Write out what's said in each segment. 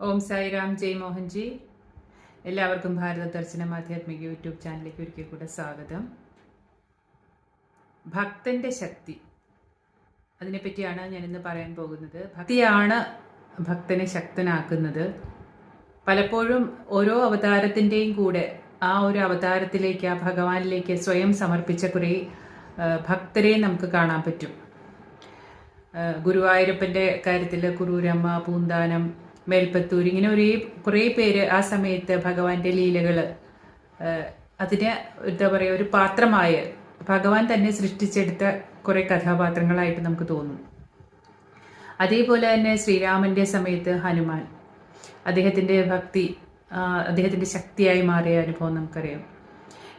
ഓം സായിരാം ജയ് മോഹൻജി. എല്ലാവർക്കും ഭാരത ദർശനം ആധ്യാത്മിക യൂട്യൂബ് ചാനലിലേക്ക് ഒരിക്കൽ കൂടെ സ്വാഗതം. ഭക്തന്റെ ശക്തി. അതിനെപ്പറ്റിയാണ് ഞാനിന്ന് പറയാൻ പോകുന്നത്. ഭക്തിയാണ് ഭക്തനെ ശക്തനാക്കുന്നത്. പലപ്പോഴും ഓരോ അവതാരത്തിന്റെയും കൂടെ ആ ഒരു അവതാരത്തിലേക്ക് ആ ഭഗവാനിലേക്ക് സ്വയം സമർപ്പിച്ച കുറേ ഭക്തരെ നമുക്ക് കാണാൻ പറ്റും. ഗുരുവായൂരപ്പന്റെ കാര്യത്തിൽ കുറൂരമ്മ പൂന്താനം മേൽപ്പത്തൂർ ഇങ്ങനെ ഒരേ കുറേ പേര് ആ സമയത്ത് ഭഗവാന്റെ ലീലകൾ അതിനെ എന്താ പറയുക ഒരു പാത്രമായ ഭഗവാൻ തന്നെ സൃഷ്ടിച്ചെടുത്ത കുറേ കഥാപാത്രങ്ങളായിട്ട് നമുക്ക് തോന്നും. അതേപോലെ തന്നെ ശ്രീരാമന്റെ സമയത്ത് ഹനുമാൻ അദ്ദേഹത്തിന്റെ ഭക്തി അദ്ദേഹത്തിന്റെ ശക്തിയായി മാറിയ അനുഭവം നമുക്കറിയാം.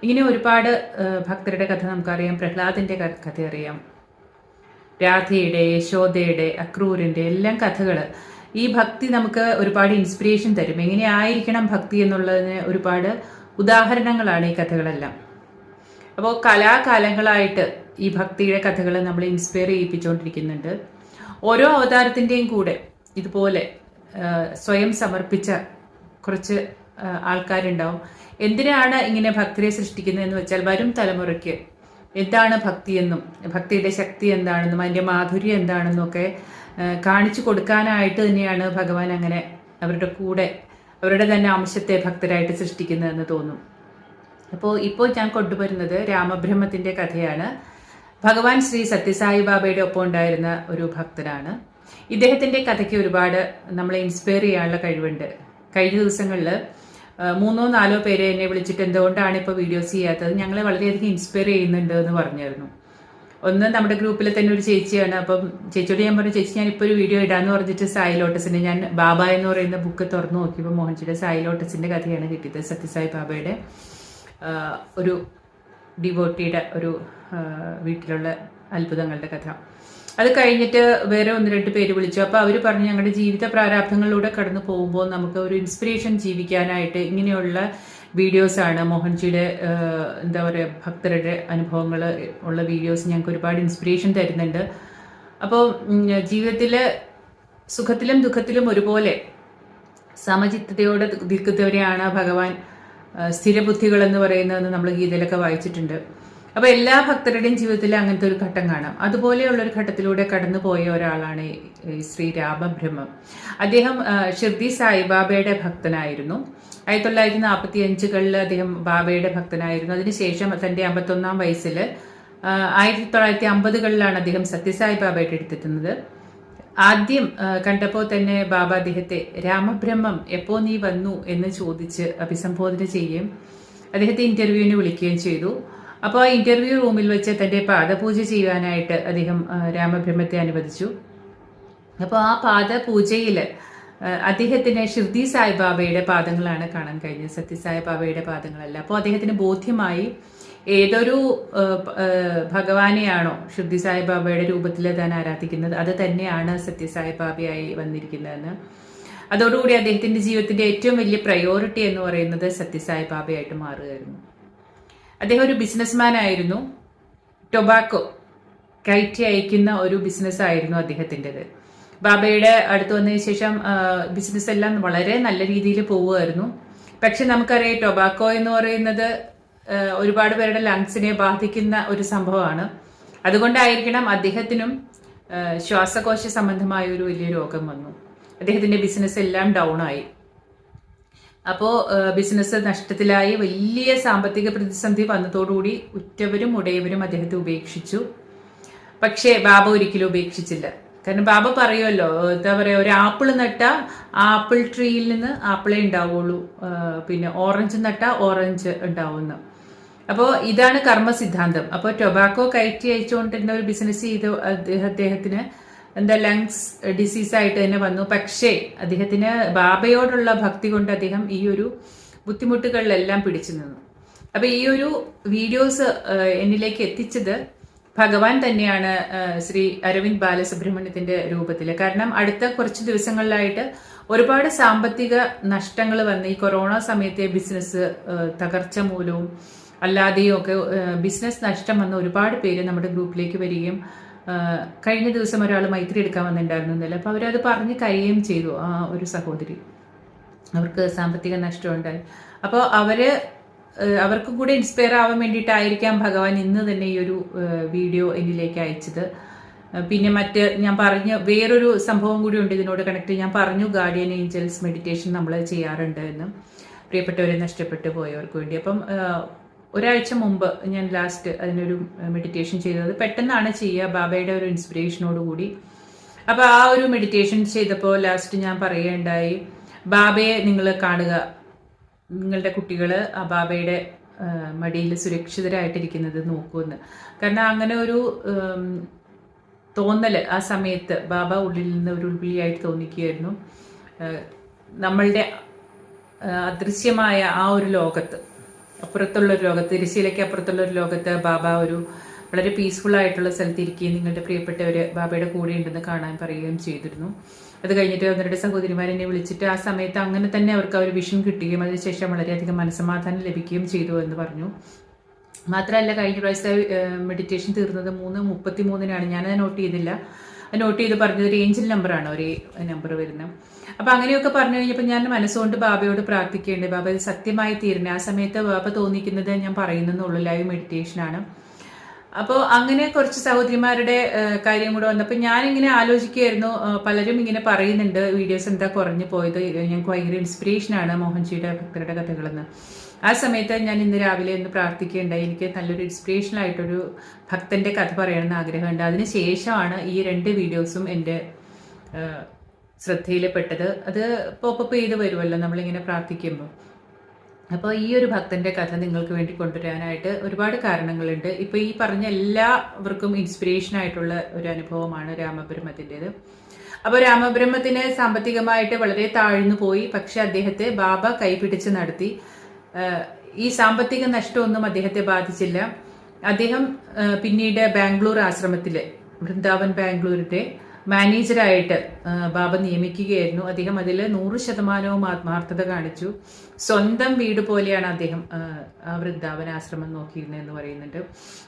ഇങ്ങനെ ഒരുപാട് ഭക്തരുടെ കഥ നമുക്കറിയാം പ്രഹ്ലാദന്റെ കഥ അറിയാം. രാധയുടെ യശോദയുടെ അക്രൂരിന്റെ എല്ലാം കഥകൾ ഈ ഭക്തി നമുക്ക് ഒരുപാട് ഇൻസ്പിറേഷൻ തരും. എങ്ങനെയായിരിക്കണം ഭക്തി എന്നുള്ളതിന് ഒരുപാട് ഉദാഹരണങ്ങളാണ് ഈ കഥകളെല്ലാം. അപ്പോൾ കലാകാലങ്ങളായിട്ട് ഈ ഭക്തിയുടെ കഥകൾ നമ്മൾ ഇൻസ്പയർ ചെയ്യിപ്പിച്ചുകൊണ്ടിരിക്കുന്നുണ്ട്. ഓരോ അവതാരത്തിന്റെയും കൂടെ ഇതുപോലെ സ്വയം സമർപ്പിച്ച കുറച്ച് ആൾക്കാരുണ്ടാവും. എന്തിനാണ് ഇങ്ങനെ ഭക്തിയെ സൃഷ്ടിക്കുന്നത് എന്ന് വെച്ചാൽ വരും തലമുറയ്ക്ക് എന്താണ് ഭക്തിയെന്നും ഭക്തിയുടെ ശക്തി എന്താണെന്നും അതിന്റെ മാധുര്യം എന്താണെന്നും ഒക്കെ കാണിച്ചു കൊടുക്കാനായിട്ട് തന്നെയാണ് ഭഗവാൻ അങ്ങനെ അവരുടെ കൂടെ അവരുടെ തന്നെ അംശത്തെ ഭക്തരായിട്ട് സൃഷ്ടിക്കുന്നതെന്ന് തോന്നും. അപ്പോൾ ഇപ്പോൾ ഞാൻ കൊണ്ടുവരുന്നത് രാമബ്രഹ്മത്തിന്റെ കഥയാണ്. ഭഗവാൻ ശ്രീ സത്യസായി ബാബയുടെ ഒപ്പം ഉണ്ടായിരുന്ന ഒരു ഭക്തനാണ്. ഇദ്ദേഹത്തിന്റെ കഥയ്ക്ക് ഒരുപാട് നമ്മളെ ഇൻസ്പയർ ചെയ്യാനുള്ള കഴിവുണ്ട്. കഴിഞ്ഞ ദിവസങ്ങളിൽ മൂന്നോ നാലോ പേരെ എന്നെ വിളിച്ചിട്ട് എന്തുകൊണ്ടാണ് ഇപ്പോൾ വീഡിയോസ് ചെയ്യാത്തത്? ഞങ്ങളെ വളരെയധികം ഇൻസ്പയർ ചെയ്യുന്നുണ്ട് എന്ന് പറഞ്ഞായിരുന്നു. ഒന്ന് നമ്മുടെ ഗ്രൂപ്പിലെ തന്നെ ഒരു ചേച്ചിയാണ്. അപ്പം ചേച്ചിയോട് ഞാൻ പറഞ്ഞു ചേച്ചി ഞാൻ ഇപ്പോൾ ഒരു വീഡിയോ ഇടാന്ന് പറഞ്ഞിട്ട് സായി ലോട്ടസിന്റെ ഞാൻ ബാബ എന്ന് പറയുന്ന ബുക്ക് തുറന്നു നോക്കിയപ്പോൾ മോഹൻജിയുടെ സായി ലോട്ടസിന്റെ കഥയാണ് കിട്ടിയത് സത്യസായി ബാബയുടെ ഒരു ഡിവോട്ടിയുടെ ഒരു വീട്ടിലുള്ള അത്ഭുതങ്ങളുടെ കഥ. അത് കഴിഞ്ഞിട്ട് വേറെ ഒന്ന് രണ്ട് പേര് വിളിച്ചു. അപ്പോൾ അവർ പറഞ്ഞു ഞങ്ങളുടെ ജീവിത പ്രാരാബ്ദങ്ങളിലൂടെ കടന്നു പോകുമ്പോൾ നമുക്ക് ഒരു ഇൻസ്പിറേഷൻ ജീവിക്കാനായിട്ട് ഇങ്ങനെയുള്ള വീഡിയോസാണ് മോഹൻജിയുടെ എന്താ പറയുക ഭക്തരുടെ അനുഭവങ്ങൾ ഉള്ള വീഡിയോസ് ഞങ്ങൾക്ക് ഒരുപാട് ഇൻസ്പിറേഷൻ തരുന്നുണ്ട്. അപ്പോൾ ജീവിതത്തിൽ സുഖത്തിലും ദുഃഖത്തിലും ഒരുപോലെ സമചിത്തതയോടെ നിൽക്കുന്നവരെയാണ് ഭഗവാൻ സ്ഥിരബുദ്ധികളെന്ന് പറയുന്നതെന്ന് നമ്മൾ ഗീതയിലൊക്കെ വായിച്ചിട്ടുണ്ട്. അപ്പോൾ എല്ലാ ഭക്തരുടെയും ജീവിതത്തിൽ അങ്ങനത്തെ ഒരു ഘട്ടം കാണാം. അതുപോലെയുള്ള ഒരു ഘട്ടത്തിലൂടെ കടന്നു പോയ ഒരാളാണ് ശ്രീ രാമബ്രഹ്മം. അദ്ദേഹം ഷിർദി സായിബാബയുടെ ഭക്തനായിരുന്നു. ആയിരത്തി തൊള്ളായിരത്തി നാൽപ്പത്തി അഞ്ചുകളിൽ അദ്ദേഹം ബാബയുടെ ഭക്തനായിരുന്നു. അതിനുശേഷം തന്റെ അമ്പത്തൊന്നാം വയസ്സിൽ ആയിരത്തി തൊള്ളായിരത്തി അമ്പതുകളിലാണ് അദ്ദേഹം സത്യസായി ബാബയുടെ അടുത്തെത്തുന്നത്. ആദ്യം കണ്ടപ്പോൾ തന്നെ ബാബ അദ്ദേഹത്തെ രാമബ്രഹ്മം എപ്പോ നീ വന്നു? എന്ന് ചോദിച്ച് അഭിസംബോധന ചെയ്യുകയും അദ്ദേഹത്തെ ഇന്റർവ്യൂവിന് വിളിക്കുകയും ചെയ്തു. അപ്പോൾ ഇന്റർവ്യൂ റൂമിൽ വെച്ച് തന്റെ പാദപൂജ ചെയ്യുവാനായിട്ട് അദ്ദേഹം രാമബ്രഹ്മത്തെ അനുവദിച്ചു. അപ്പോൾ ആ പാദപൂജയിൽ അദ്ദേഹത്തിന് ഷിർദി സായിബാബയുടെ പാദങ്ങളാണ് കാണാൻ കഴിഞ്ഞത്. സത്യസായി ബാബയുടെ പാദങ്ങളല്ല. അപ്പോൾ അദ്ദേഹത്തിന് ബോധ്യമായി ഏതൊരു ഭഗവാനെയാണോ ഷിർദി സായിബാബയുടെ രൂപത്തിൽ താൻ ആരാധിക്കുന്നത്? അത് തന്നെയാണ് സത്യസായി ബാബയായി വന്നിരിക്കുന്നതെന്ന്. അതോടുകൂടി അദ്ദേഹത്തിന്റെ ജീവിതത്തിന്റെ ഏറ്റവും വലിയ പ്രയോറിറ്റി എന്ന് പറയുന്നത് സത്യസായി ബാബയായിട്ട് മാറുകയായിരുന്നു. അദ്ദേഹം ഒരു ബിസിനസ്മാൻ ആയിരുന്നു. ടൊബാക്കോ കയറ്റി അയക്കുന്ന ഒരു ബിസിനസ് ആയിരുന്നു അദ്ദേഹത്തിന്റെത്. ബാബയുടെ അടുത്ത് വന്നതിന് ശേഷം ബിസിനസ് എല്ലാം വളരെ നല്ല രീതിയിൽ പോവുമായിരുന്നു പക്ഷെ നമുക്കറിയാം ടൊബാക്കോ എന്ന് പറയുന്നത് ഒരുപാട് പേരുടെ ലങ്സിനെ ബാധിക്കുന്ന ഒരു സംഭവമാണ്. അതുകൊണ്ടായിരിക്കണം അദ്ദേഹത്തിനും ശ്വാസകോശ സംബന്ധമായ ഒരു വലിയ രോഗം വന്നു. അദ്ദേഹത്തിന്റെ ബിസിനസ് എല്ലാം ഡൗൺ ആയി. അപ്പോൾ ബിസിനസ് നഷ്ടത്തിലായി വലിയ സാമ്പത്തിക പ്രതിസന്ധി വന്നതോടുകൂടി ഉറ്റവരും ഉടയവരും അദ്ദേഹത്തെ ഉപേക്ഷിച്ചു. പക്ഷേ ബാബ ഒരിക്കലും ഉപേക്ഷിച്ചില്ല. കാരണം ബാബ പറയുമല്ലോ എന്താ പറയുക ഒരു ആപ്പിൾ നട്ട ആപ്പിൾ ട്രീയിൽ നിന്ന് ആപ്പിളേ ഉണ്ടാവുള്ളൂ. പിന്നെ ഓറഞ്ച് നട്ട ഓറഞ്ച് ഉണ്ടാവുന്നു. അപ്പോൾ ഇതാണ് കർമ്മ സിദ്ധാന്തം അപ്പോൾ ടൊബാക്കോ കയറ്റി അയച്ചുകൊണ്ടിരുന്ന ഒരു ബിസിനസ് ചെയ്ത് അദ്ദേഹ- അദ്ദേഹത്തിന് എന്താ ലങ്സ് ഡിസീസ് ആയിട്ട് തന്നെ വന്നു. പക്ഷേ അദ്ദേഹത്തിന് ബാബയോടുള്ള ഭക്തി കൊണ്ട് അദ്ദേഹം ഈ ഒരു ബുദ്ധിമുട്ടുകളിലെല്ലാം പിടിച്ചു നിന്നു. അപ്പൊ ഈ ഒരു വീഡിയോസ് എന്നിലേക്ക് എത്തിച്ചത് ഭഗവാൻ തന്നെയാണ് ശ്രീ അരവിന്ദ് ബാലസുബ്രഹ്മണ്യത്തിന്റെ രൂപത്തിൽ കാരണം അടുത്ത കുറച്ച് ദിവസങ്ങളിലായിട്ട് ഒരുപാട് സാമ്പത്തിക നഷ്ടങ്ങൾ വന്ന് ഈ കൊറോണ സമയത്തെ ബിസിനസ് തകർച്ച മൂലവും അല്ലാതെയും ഒക്കെ ബിസിനസ് നഷ്ടം വന്ന ഒരുപാട് പേര് നമ്മുടെ ഗ്രൂപ്പിലേക്ക് വരികയും കഴിഞ്ഞ ദിവസം ഒരാൾ മൈത്രി എടുക്കാൻ വന്നിട്ടുണ്ടായിരുന്നില്ല അപ്പോൾ അവരത് പറഞ്ഞ് കരയുകയും ചെയ്തു ആ ഒരു സഹോദരി. അവർക്ക് സാമ്പത്തിക നഷ്ടമുണ്ടായി. അപ്പോൾ ഏഹ് അവർക്കും കൂടെ ഇൻസ്പയർ ആവാൻ വേണ്ടിയിട്ടായിരിക്കാം ഭഗവാൻ ഇന്ന് തന്നെ ഈ ഒരു വീഡിയോ എന്നിലേക്ക് അയച്ചത്. പിന്നെ മറ്റ് ഞാൻ പറഞ്ഞ വേറൊരു സംഭവം കൂടി ഉണ്ട് ഇതിനോട് കണക്ട് ഞാൻ പറഞ്ഞു ഗാർഡിയൻ ഏഞ്ചൽസ് മെഡിറ്റേഷൻ നമ്മൾ ചെയ്യാറുണ്ട് എന്ന് പ്രിയപ്പെട്ടവരെ നഷ്ടപ്പെട്ടു പോയവർക്ക് വേണ്ടി. അപ്പം ഒരാഴ്ച മുമ്പ് ഞാൻ ലാസ്റ്റ് അതിനൊരു മെഡിറ്റേഷൻ ചെയ്തത്. പെട്ടെന്നാണ് ചെയ്യുക ബാബയുടെ ഒരു ഇൻസ്പിറേഷനോട് കൂടി. അപ്പൊ ആ ഒരു മെഡിറ്റേഷൻ ചെയ്തപ്പോൾ ലാസ്റ്റ് ഞാൻ പറയുകയുണ്ടായി ബാബയെ നിങ്ങൾ കാണുക. നിങ്ങളുടെ കുട്ടികൾ ആ ബാബയുടെ മടിയിൽ സുരക്ഷിതരായിട്ടിരിക്കുന്നത് നോക്കുമെന്ന് കാരണം അങ്ങനെ ഒരു തോന്നൽ ആ സമയത്ത് ബാബ ഉള്ളിൽ നിന്ന് ഒരു ഉൾവിളിയായിട്ട് തോന്നിക്കുകയായിരുന്നു. നമ്മളുടെ അദൃശ്യമായ ആ ഒരു ലോകത്ത്. അപ്പുറത്തുള്ള ഒരു ലോകത്ത് തിരശ്ശീലയ്ക്ക് അപ്പുറത്തുള്ള ഒരു ലോകത്ത് ബാബ ഒരു വളരെ പീസ്ഫുൾ ആയിട്ടുള്ള സ്ഥലത്ത് ഇരിക്കുകയും നിങ്ങളുടെ പ്രിയപ്പെട്ടവർ ബാബയുടെ കൂടെ ഉണ്ടെന്ന് കാണാൻ പറയുകയും ചെയ്തിരുന്നു. അത് കഴിഞ്ഞിട്ട് അവരുടെ സഹോദരിമാർ എന്നെ വിളിച്ചിട്ട് ആ സമയത്ത് അങ്ങനെ തന്നെ അവർക്ക് ആ ഒരു വിഷൻ കിട്ടുകയും അതിനുശേഷം വളരെയധികം മനസ്സമാധാനം ലഭിക്കുകയും ചെയ്തു എന്ന് പറഞ്ഞു. മാത്രമല്ല കഴിഞ്ഞ പ്രാവശ്യത്തെ മെഡിറ്റേഷൻ തീർന്നത് മൂന്ന് മുപ്പത്തി മൂന്നിനാണ് ഞാനത് നോട്ട് ചെയ്തില്ല. നോട്ട് ചെയ്ത് പറഞ്ഞത് ഒരു ഏഞ്ചൽ നമ്പറാണ് ഒരു നമ്പർ വരുന്നത് അപ്പൊ അങ്ങനെയൊക്കെ പറഞ്ഞു കഴിഞ്ഞപ്പോൾ ഞാൻ മനസ്സുകൊണ്ട് ബാബയോട് പ്രാർത്ഥിക്കേണ്ടത് ബാബ ഇത് സത്യമായി തീരണേ ആ സമയത്ത് ബാബ തോന്നിക്കുന്നത് ഞാൻ പറയുന്നെന്നുള്ളൂ ലൈവ് മെഡിറ്റേഷൻ ആണ്. അപ്പോൾ അങ്ങനെ കുറച്ച് സഹോദരിമാരുടെ കാര്യം കൂടെ വന്നപ്പോൾ ഞാനിങ്ങനെ ആലോചിക്കുകയായിരുന്നു. പലരും ഇങ്ങനെ പറയുന്നുണ്ട്. വീഡിയോസ് എന്താ കുറഞ്ഞു പോയത്? ഞങ്ങൾക്ക് ഭയങ്കര ഇൻസ്പിറേഷനാണ് മോഹൻജിയുടെ ഭക്തരുടെ കഥകളെന്ന്. ആ സമയത്ത് ഞാൻ ഇന്ന് രാവിലെ ഒന്ന് പ്രാർത്ഥിക്കുകയുണ്ടായി. എനിക്ക് നല്ലൊരു ഇൻസ്പിറേഷനായിട്ടൊരു ഭക്തന്റെ കഥ പറയണമെന്ന് ആഗ്രഹമുണ്ട്. അതിന് ശേഷമാണ് ഈ രണ്ട് വീഡിയോസും എന്റെ ശ്രദ്ധയിൽപ്പെട്ടത്. അത് പോപ്പപ്പ് ചെയ്ത് വരുമല്ലോ നമ്മളിങ്ങനെ പ്രാർത്ഥിക്കുമ്പോൾ അപ്പോൾ ഈ ഒരു ഭക്തന്റെ കഥ നിങ്ങൾക്ക് വേണ്ടി കൊണ്ടുവരാനായിട്ട് ഒരുപാട് കാരണങ്ങളുണ്ട്. ഇപ്പോൾ ഈ പറഞ്ഞ എല്ലാവർക്കും ഇൻസ്പിറേഷൻ ആയിട്ടുള്ള ഒരു അനുഭവമാണ് രാമബ്രഹ്മത്തിന്റെത്. അപ്പോൾ രാമബ്രഹ്മത്തിന് സാമ്പത്തികമായിട്ട് വളരെ താഴ്ന്നു പോയി. പക്ഷെ അദ്ദേഹത്തെ ബാബ കൈപിടിച്ച് നടത്തി. ഈ സാമ്പത്തിക നഷ്ടമൊന്നും അദ്ദേഹത്തെ ബാധിച്ചില്ല. അദ്ദേഹം പിന്നീട് ബാംഗ്ലൂർ ആശ്രമത്തിലെ വൃന്ദാവൻ ബാംഗ്ലൂരിന്റെ മാനേജറായിട്ട് ബാബ നിയമിക്കുകയായിരുന്നു. അദ്ദേഹം അതിൽ നൂറ് ശതമാനവും ആത്മാർത്ഥത കാണിച്ചു. സ്വന്തം വീട് പോലെയാണ് അദ്ദേഹം ആ വൃന്ദാവൻ ആശ്രമം നോക്കിയിരുന്നത് എന്ന് പറയുന്നുണ്ട്.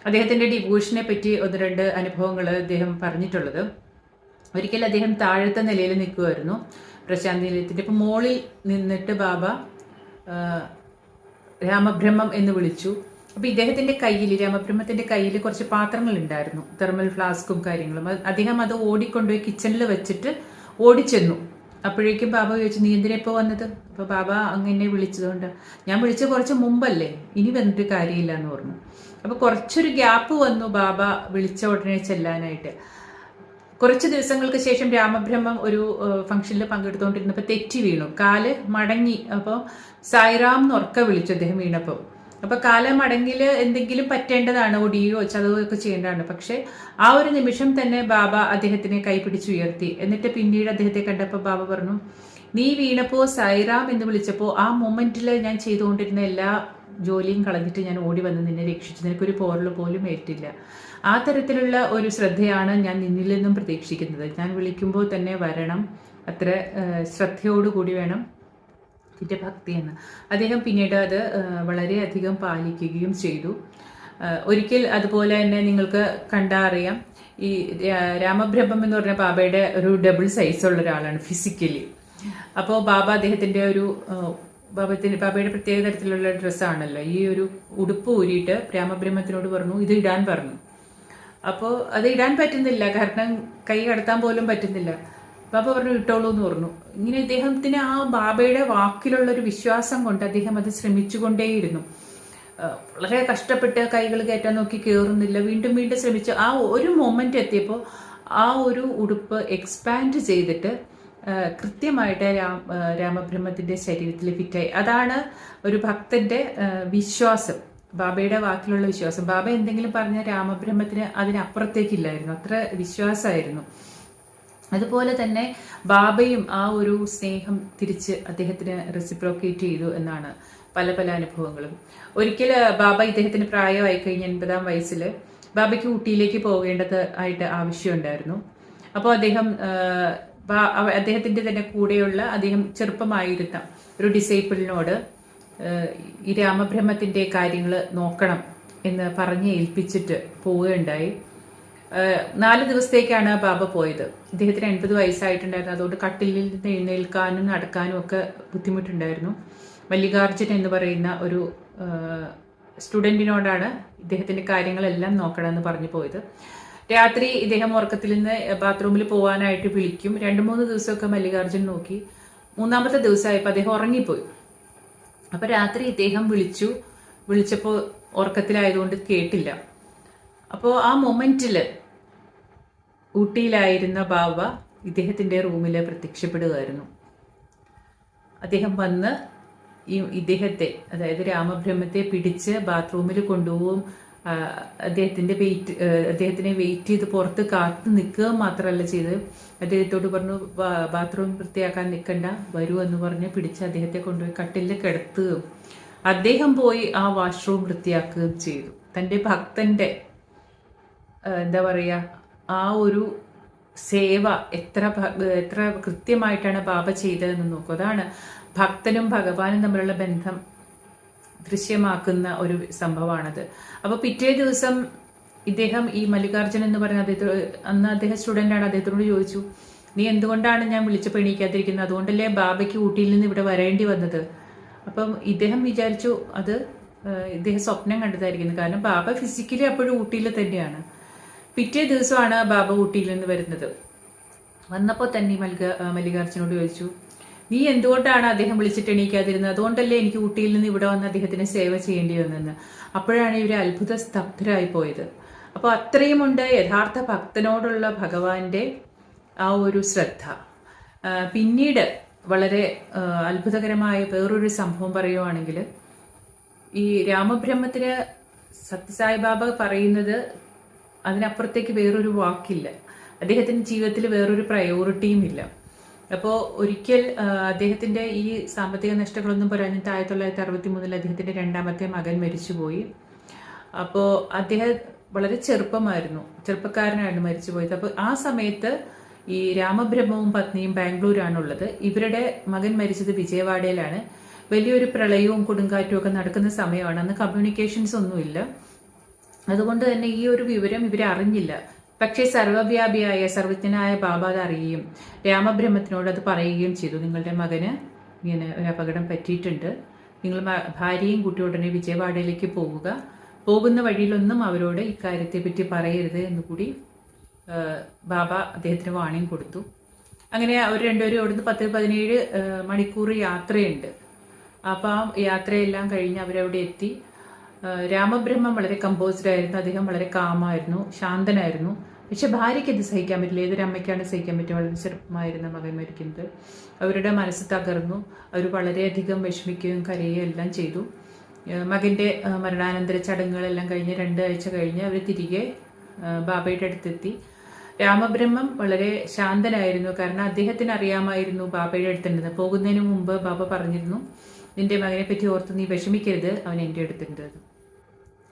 അദ്ദേഹത്തിന്റെ ഡിവോഷനെ പറ്റി ഒന്ന് രണ്ട് അനുഭവങ്ങൾ അദ്ദേഹം പറഞ്ഞിട്ടുള്ളത്. ഒരിക്കൽ അദ്ദേഹം താഴത്തെ നിലയിൽ നിൽക്കുമായിരുന്നു പ്രശാന്തി നിലയത്തിന്റെ ഇപ്പൊ മോളിൽ നിന്നിട്ട് ബാബ രാമബ്രഹ്മം എന്ന് വിളിച്ചു. അപ്പൊ ഇദ്ദേഹത്തിന്റെ കയ്യിൽ രാമബ്രഹ്മത്തിന്റെ കയ്യിൽ കുറച്ച് പാത്രങ്ങൾ ഉണ്ടായിരുന്നു. തെർമൽ ഫ്ലാസ്കും കാര്യങ്ങളും. അദ്ദേഹം അത് ഓടിക്കൊണ്ടുപോയി കിച്ചണിൽ വെച്ചിട്ട് ഓടിച്ചെന്നു. അപ്പോഴേക്കും ബാബ ചോദിച്ചു നീ എന്തിനാ ഇപ്പോൾ വന്നത്? അപ്പൊ ബാബ അങ്ങനെ വിളിച്ചതുകൊണ്ട് ഞാൻ വിളിച്ച കുറച്ച് മുമ്പല്ലേ ഇനി വന്നിട്ട് കാര്യമില്ല എന്ന് പറഞ്ഞു. അപ്പോൾ കുറച്ചൊരു ഗ്യാപ്പ് വന്നു ബാബ വിളിച്ച ഉടനെ ചെല്ലാനായിട്ട്. കുറച്ച് ദിവസങ്ങൾക്ക് ശേഷം രാമബ്രഹ്മം ഒരു ഫംഗ്ഷനിൽ പങ്കെടുത്തുകൊണ്ടിരുന്നപ്പോൾ തെറ്റി വീണു. കാൽ മടങ്ങി. അപ്പോൾ സായിറാം എന്ന് ഉറക്ക വിളിച്ചു അദ്ദേഹം വീണപ്പോൾ അപ്പൊ കാലമടങ്ങിൽ എന്തെങ്കിലും പറ്റേണ്ടതാണ് ഒടിയോ ഒക്കെ ചെയ്യേണ്ടതാണ്. പക്ഷെ ആ ഒരു നിമിഷം തന്നെ ബാബ അദ്ദേഹത്തിനെ കൈപിടിച്ചുയർത്തി. എന്നിട്ട് പിന്നീട് അദ്ദേഹത്തെ കണ്ടപ്പോൾ ബാബ പറഞ്ഞു നീ വീണപ്പോ സൈറാം എന്ന് വിളിച്ചപ്പോൾ ആ മൊമെന്റിൽ ഞാൻ ചെയ്തുകൊണ്ടിരുന്ന എല്ലാ ജോലിയും കളഞ്ഞിട്ട് ഞാൻ ഓടി വന്ന് നിന്നെ രക്ഷിച്ചു. നിനക്കൊരു പോറൽ പോലും ഏറ്റില്ല. ആ തരത്തിലുള്ള ഒരു ശ്രദ്ധയാണ് ഞാൻ നിന്നിൽ നിന്നും പ്രതീക്ഷിക്കുന്നത്. ഞാൻ വിളിക്കുമ്പോൾ തന്നെ വരണം. അത്ര ശ്രദ്ധയോടുകൂടി വേണം. ഇതിന്റെ ഭക്തിയാണ്. അദ്ദേഹം പിന്നീട് അത് വളരെയധികം പാലിക്കുകയും ചെയ്തു. ഒരിക്കൽ അതുപോലെ തന്നെ നിങ്ങൾക്ക് കണ്ടാ അറിയാം ഈ രാമബ്രഹ്മം എന്ന് പറഞ്ഞ ബാബയുടെ ഒരു ഡബിൾ സൈസ് ഉള്ള ഒരാളാണ് ഫിസിക്കലി അപ്പോൾ ബാബ അദ്ദേഹത്തിന്റെ ഒരു ബാബത്തിന് ബാബയുടെ പ്രത്യേക തരത്തിലുള്ള ഡ്രസ്സാണല്ലോ ഈ ഒരു ഉടുപ്പ് ഊരിയിട്ട് രാമബ്രഹ്മത്തിനോട് പറഞ്ഞു ഇത് ഇടാൻ പറഞ്ഞു. അപ്പോൾ അത് ഇടാൻ പറ്റുന്നില്ല. കാരണം കൈ കടത്താൻ പോലും പറ്റുന്നില്ല. ബാബ പറഞ്ഞു ഇട്ടോളൂ എന്ന് പറഞ്ഞു. ഇങ്ങനെ ഇദ്ദേഹത്തിന് ആ ബാബയുടെ വാക്കിലുള്ള ഒരു വിശ്വാസം കൊണ്ട് അദ്ദേഹം അത് ശ്രമിച്ചുകൊണ്ടേയിരുന്നു. വളരെ കഷ്ടപ്പെട്ട് കൈകൾ കയറ്റാൻ നോക്കി കയറുന്നില്ല വീണ്ടും വീണ്ടും ശ്രമിച്ചു. ആ ഒരു മൊമെന്റ് എത്തിയപ്പോൾ ആ ഒരു ഉടുപ്പ് എക്സ്പാൻഡ് ചെയ്തിട്ട് കൃത്യമായിട്ട് രാം രാമബ്രഹ്മത്തിന്റെ ശരീരത്തിൽ ഫിറ്റായി അതാണ് ഒരു ഭക്തന്റെ വിശ്വാസം. ബാബയുടെ വാക്കിലുള്ള വിശ്വാസം. ബാബ എന്തെങ്കിലും പറഞ്ഞ രാമബ്രഹ്മത്തിന് അതിനപ്പുറത്തേക്കില്ലായിരുന്നു. അത്ര വിശ്വാസമായിരുന്നു. അതുപോലെ തന്നെ ബാബയും ആ ഒരു സ്നേഹം തിരിച്ച് അദ്ദേഹത്തിന് റെസിപ്രോക്കേറ്റ് ചെയ്തു എന്നാണ് പല പല അനുഭവങ്ങളും. ഒരിക്കൽ ബാബ ഇദ്ദേഹത്തിന് പ്രായമായി കഴിഞ്ഞ എൺപതാം വയസ്സിൽ ബാബയ്ക്ക് ഊട്ടിയിലേക്ക് പോകേണ്ടത് ആയിട്ട് ആവശ്യമുണ്ടായിരുന്നു. അപ്പോൾ അദ്ദേഹം അദ്ദേഹത്തിന്റെ തന്നെ കൂടെയുള്ള അദ്ദേഹം ചെറുപ്പമായിരുന്ന ഒരു ഡിസൈപ്പിളിനോട് ഈ രാമബ്രഹ്മത്തിന്റെ കാര്യങ്ങൾ നോക്കണം എന്ന് പറഞ്ഞ് ഏൽപ്പിച്ചിട്ട് പോവുകയുണ്ടായി. നാല് ദിവസത്തേക്കാണ് ബാബ പോയത്. ഇദ്ദേഹത്തിന് എൺപത് വയസ്സായിട്ടുണ്ടായിരുന്നു. അതുകൊണ്ട് കട്ടിലിൽ നിന്ന് എഴുന്നേൽക്കാനും നടക്കാനും ഒക്കെ ബുദ്ധിമുട്ടുണ്ടായിരുന്നു. മല്ലികാർജുൻ എന്ന് പറയുന്ന ഒരു സ്റ്റുഡന്റിനോടാണ് ഇദ്ദേഹത്തിന്റെ കാര്യങ്ങളെല്ലാം നോക്കണമെന്ന് പറഞ്ഞു പോയത്. രാത്രി ഇദ്ദേഹം ഉറക്കത്തിൽ നിന്ന് ബാത്റൂമിൽ പോകാനായിട്ട് വിളിക്കും. രണ്ട് മൂന്ന് ദിവസമൊക്കെ മല്ലികാർജുൻ നോക്കി. മൂന്നാമത്തെ ദിവസമായപ്പോൾ അദ്ദേഹം ഉറങ്ങിപ്പോയി. അപ്പോൾ രാത്രി ഇദ്ദേഹം വിളിച്ചു. വിളിച്ചപ്പോൾ ഉറക്കത്തിലായതുകൊണ്ട് കേട്ടില്ല. അപ്പോൾ ആ മൊമെന്റിൽ ഊട്ടിയിലായിരുന്ന ബാബ ഇദ്ദേഹത്തിന്റെ റൂമിൽ പ്രത്യക്ഷപ്പെടുകയായിരുന്നു. അദ്ദേഹം വന്ന് ഈ ഇദ്ദേഹത്തെ അതായത് രാമബ്രഹ്മത്തെ പിടിച്ച് ബാത്റൂമിൽ കൊണ്ടുപോകും. അദ്ദേഹത്തിന്റെ വെയിറ്റ് അദ്ദേഹത്തിനെ വെയിറ്റ് ചെയ്ത് പുറത്ത് കാത്തു നിൽക്കുക മാത്രമല്ല ചെയ്ത് അദ്ദേഹത്തോട് പറഞ്ഞു "ബാ- ബാത്റൂം വൃത്തിയാക്കാൻ നിൽക്കണ്ട വരൂ എന്ന് പറഞ്ഞ് പിടിച്ച് അദ്ദേഹത്തെ കൊണ്ടുപോയി കട്ടിലിൽ കിടത്തുകയും അദ്ദേഹം പോയി ആ വാഷ്റൂം വൃത്തിയാക്കുകയും ചെയ്തു. തന്റെ ഭക്തന്റെ എന്താ പറയുക ആ ഒരു സേവ എത്ര എത്ര കൃത്യമായിട്ടാണ് ബാബ ചെയ്തതെന്ന് നോക്കൂ. അതാണ് ഭക്തനും ഭഗവാനും തമ്മിലുള്ള ബന്ധം ദൃശ്യമാക്കുന്ന ഒരു സംഭവമാണത്. അപ്പോൾ പിറ്റേ ദിവസം ഇദ്ദേഹം ഈ മല്ലികാർജുൻ എന്ന് പറയുന്ന അദ്ദേഹത്തോട് അന്ന് അദ്ദേഹം സ്റ്റുഡന്റാണ് അദ്ദേഹത്തോട് ചോദിച്ചു നീ എന്തുകൊണ്ടാണ് ഞാൻ വിളിച്ചപ്പോൾ എണീക്കാതിരിക്കുന്നത്? അതുകൊണ്ടല്ലേ ബാബയ്ക്ക് ഊട്ടിയിൽ നിന്ന് ഇവിടെ വരേണ്ടി വന്നത്? അപ്പം ഇദ്ദേഹം വിചാരിച്ചു അത് ഇദ്ദേഹം സ്വപ്നം കണ്ടതായിരിക്കുന്നു. കാരണം ബാബ ഫിസിക്കലി അപ്പോഴും ഊട്ടിയിൽ തന്നെയാണ്. പിറ്റേ ദിവസമാണ് ബാബ ഊട്ടിയിൽ നിന്ന് വരുന്നത്. വന്നപ്പോൾ തന്നെ മൽക മല്ലിക മല്ലികാർജുനോട് ചോദിച്ചു നീ എന്തുകൊണ്ടാണ് അദ്ദേഹം വിളിച്ചിട്ട് എണീക്കാതിരുന്നത്? അതുകൊണ്ടല്ലേ എനിക്ക് ഊട്ടിയിൽ നിന്ന് ഇവിടെ വന്ന് അദ്ദേഹത്തിന് സേവ ചെയ്യേണ്ടി വന്നതെന്ന് അപ്പോഴാണ് ഇവർ അത്ഭുത സ്തബ്ധരായി പോയത്. അപ്പോൾ അത്രയുമുണ്ട് യഥാർത്ഥ ഭക്തനോടുള്ള ഭഗവാന്റെ ആ ഒരു ശ്രദ്ധ. പിന്നീട് വളരെ അത്ഭുതകരമായ വേറൊരു സംഭവം പറയുവാണെങ്കിൽ ഈ രാമബ്രഹ്മത്തിന് സത്യസായിബാബ പറയുന്നത് അതിനപ്പുറത്തേക്ക് വേറൊരു വാക്കില്ല. അദ്ദേഹത്തിന്റെ ജീവിതത്തിൽ വേറൊരു പ്രയോറിറ്റിയും ഇല്ല. അപ്പോൾ ഒരിക്കൽ അദ്ദേഹത്തിന്റെ ഈ സാമ്പത്തിക നഷ്ടങ്ങളൊന്നും പറയാഞ്ഞിട്ട് ആയിരത്തി തൊള്ളായിരത്തി അറുപത്തി മൂന്നിൽ അദ്ദേഹത്തിന്റെ രണ്ടാമത്തെ മകൻ മരിച്ചുപോയി. അപ്പോൾ അദ്ദേഹം വളരെ ചെറുപ്പമായിരുന്നു. ചെറുപ്പക്കാരനായിരുന്നു മരിച്ചുപോയത്. അപ്പോൾ ആ സമയത്ത് ഈ രാമബ്രഹ്മവും പത്നിയും ബാംഗ്ലൂരാണുള്ളത്. ഇവരുടെ മകൻ മരിച്ചത് വിജയവാഡയിലാണ്. വലിയൊരു പ്രളയവും കൊടുങ്കാറ്റും ഒക്കെ നടക്കുന്ന സമയമാണ്. അന്ന് കമ്മ്യൂണിക്കേഷൻസ് ഒന്നുമില്ല. അതുകൊണ്ട് തന്നെ ഈ ഒരു വിവരം ഇവരെ അറിഞ്ഞില്ല. പക്ഷേ സർവവ്യാപിയായ സർവജ്ഞനായ ബാബ അത് അറിയുകയും രാമബ്രഹ്മത്തിനോട് അത് പറയുകയും ചെയ്തു. നിങ്ങളുടെ മകന് ഇങ്ങനെ ഒരു അപകടം പറ്റിയിട്ടുണ്ട്. നിങ്ങൾ ഭാര്യയും കുട്ടി ഉടനെ വിജയവാഡയിലേക്ക് പോവുക പോകുന്ന വഴിയിലൊന്നും അവരോട് ഇക്കാര്യത്തെ പറ്റി പറയരുത് എന്നുകൂടി കൂടി ബാബ അദ്ദേഹത്തിന് വാണിംഗ് കൊടുത്തു. അങ്ങനെ അവർ രണ്ടുപേരും അവിടുന്ന് പത്ത് പതിനേഴ് മണിക്കൂർ യാത്രയുണ്ട്. അപ്പം ആ യാത്രയെല്ലാം കഴിഞ്ഞ് അവരവിടെ എത്തി. രാമബ്രഹ്മം വളരെ കമ്പോസ്ഡ് ആയിരുന്നു അദ്ദേഹം വളരെ കാമായിരുന്നു ശാന്തനായിരുന്നു. പക്ഷെ ഭാര്യയ്ക്ക് ഇത് സഹിക്കാൻ പറ്റില്ല ഏതൊരു അമ്മയ്ക്കാണ് സഹിക്കാൻ പറ്റുക വളരെ ചെറുപ്പമായിരുന്ന മകൻ മരിക്കുന്നത്. അവരുടെ മനസ്സ് തകർന്നു അവർ വളരെയധികം വിഷമിക്കുകയും കരയുകയും എല്ലാം ചെയ്തു. മകന്റെ മരണാനന്തര ചടങ്ങുകളെല്ലാം കഴിഞ്ഞ് രണ്ടാഴ്ച കഴിഞ്ഞ് അവർ തിരികെ ബാബയുടെ അടുത്തെത്തി. രാമബ്രഹ്മം വളരെ ശാന്തനായിരുന്നു കാരണം അദ്ദേഹത്തിന് അറിയാമായിരുന്നു ബാബയുടെ അടുത്തുണ്ടെന്ന്. പോകുന്നതിന് മുമ്പ് ബാബ പറഞ്ഞിരുന്നു നിന്റെ മകനെ പറ്റി ഓർത്ത് നീ വിഷമിക്കരുത് അവൻ എന്റെ അടുത്തുണ്ട്.